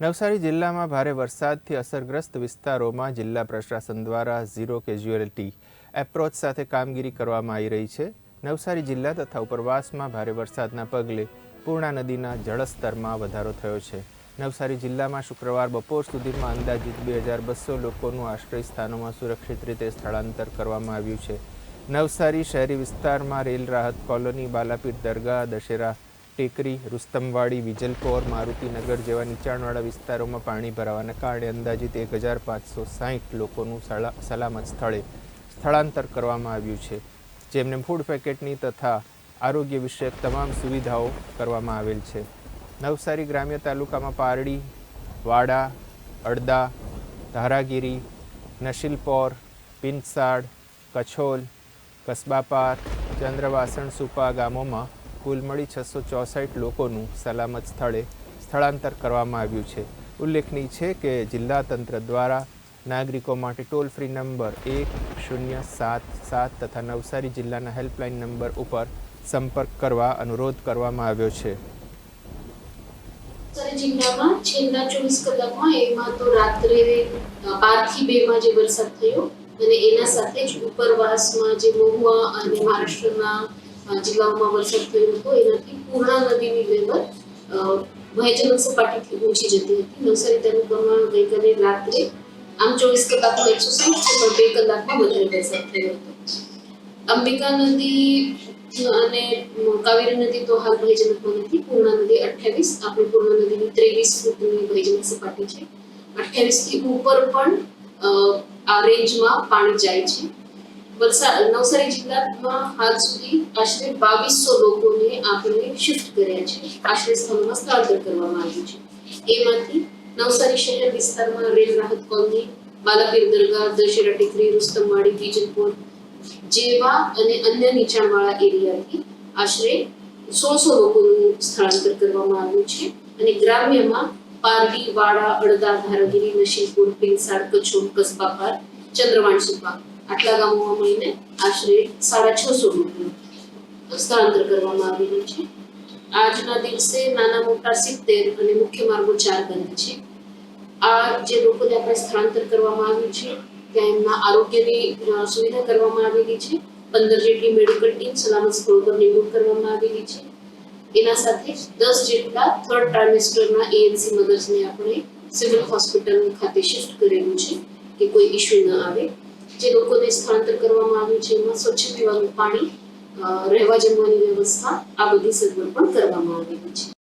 નવસારી જિલ્લામાં ભારે વરસાદથી અસરગ્રસ્ત વિસ્તારોમાં જિલ્લા પ્રશાસન દ્વારા ઝીરો કેઝ્યુઅલિટી એપ્રોચ સાથે કામગીરી કરવામાં આવી રહી છે. નવસારી જિલ્લા તથા ઉપરવાસમાં ભારે વરસાદના પગલે પૂર્ણા નદીના જળસ્તરમાં વધારો થયો છે. નવસારી જિલ્લામાં શુક્રવાર બપોર સુધીમાં અંદાજિત બે હજાર બસો લોકોનું આશ્રય સ્થાનોમાં સુરક્ષિત રીતે સ્થળાંતર કરવામાં આવ્યું છે. નવસારી શહેરી વિસ્તારમાં રેલ રાહત કોલોની બાલાપીઠ દરગાહ, દશેરા ટેકરી, રુસ્તમવાડી વિજલપોર મારુતિનગર જેવા નીચાણવાળા વિસ્તારોમાં પાણી ભરાવાના કારણે અંદાજિત એક હજાર પાંચસો સાહીઠ લોકોનું સલા- સલામત સ્થળે સ્થળાંતર કરવામાં આવ્યું છે. જેમને ફૂડ પેકેટની તથા આરોગ્ય વિષયક તમામ સુવિધાઓ કરવામાં આવેલ છે. નવસારી ગ્રામ્ય તાલુકામાં પારડી, વાડા, અડદા, ધારાગીરી, નશીલપોર પિંસાડ કછોલ, કસબાપાર, ચંદ્રવાસણ સુપા ગામોમાં કુલ મળી છસો ચોસઠ લોકોનું સલામત સ્થળે સ્થળાંતર કરવામાં આવ્યું છે. ઉલ્લેખનીય છે કે જિલ્લા તંત્ર દ્વારા નાગરિકો માટે ટોલ ફ્રી નંબર એક, શૂન્ય, સાત સાત તથા નવસારી જિલ્લાના હેલ્પલાઇન નંબર ઉપર સંપર્ક કરવા અનુરોધ કરવામાં આવ્યો છે. જિલ્લામાં છેલ્લા ચોવીસ કલાકમાં એમાં તો રાત્રે બારથી બેમાં જે વરસાદ થયો અને એના સાથે જ ઉપરવાસમાં જે મહુવા અને મહારાષ્ટ્રના જિલ્લાઓમાં વરસાદ થયો હતો એનાથી પૂર્ણા નદીની લેવલ ભયજનક સપાટીથી ઊંચી જતી હતી નવસારી તાલુકામાં ગઈકાલે રાત્રે આમ ચોવીસ કલાકમાં એકસો સાઠ છે પણ બે કલાકમાં વધારે વરસાદ થયો હતો અંબિકા નદી અને કાવેરી નદી તો હાલ ભયજનકમાં નથી પૂર્ણા નદી અઠ્યાવીસ આપણી પૂર્ણા નદીની ત્રેવીસ ફૂટની ભયજનક સપાટી છે અઠ્યાવીસથી ઉપર પણ આ રેન્જમાં પાણી જાય છે નવસારી જિલ્લામાં હાલ સુધી આશરે બાવીસો લોકોને આપણે શિફ્ટ કર્યા છે. આશ્રય સ્થળોમાં સ્થળાંતર કરવામાં આવ્યું છે. એમાંથી નવસારી શહેર વિસ્તારમાં રેલ રાહત કોલની, બાલાપીર દરગાહ, દશેરા ટેકરી, રુસ્તમવાડી બીજલપુર જેવા અને અન્ય નીચાણવાળા એરિયાથી આશરે સોળસો લોકોનું સ્થળાંતર કરવામાં આવ્યું છે. અને ગ્રામ્યમાં પારડી, વાડા અડદા ધારાગીરી નશીલપુર પિલસાડ કચ્છોડ કસબાપાર, ચંદ્રવાણ સુપા આટલા ગામોમાં મળીને આશરે સાડા છસો લોકોનું સ્થળાંતર કરવામાં આવેલું છે. આજના દિવસે નાના મોટા સિત્તેર અને મુખ્ય માર્ગો ચાર બંધ છે. આ જે લોકોને આપણે સ્થળાંતર કરવામાં આવ્યું છે, ત્યાં એમના આરોગ્યની સુવિધા કરવામાં આવેલી છે. પંદર જેટલી મેડિકલ ટીમ સલામત સ્થળો પર નિમણૂક કરવામાં આવેલી છે. એના સાથે દસ જેટલા થર્ડ ટ્રાઇમેસ્ટરના એએનસી મધર્સને આપણે સિવિલ હોસ્પિટલ ખાતે શિફ્ટ કરેલું છે કે કોઈ ઇશ્યુ ન આવે. જે લોકોને સ્થળાંતર કરવામાં આવ્યું છે, એમાં સ્વચ્છ પીવાનું પાણી રહેવા જમવાની વ્યવસ્થા આ બધી સગવડ પણ કરવામાં આવેલી છે.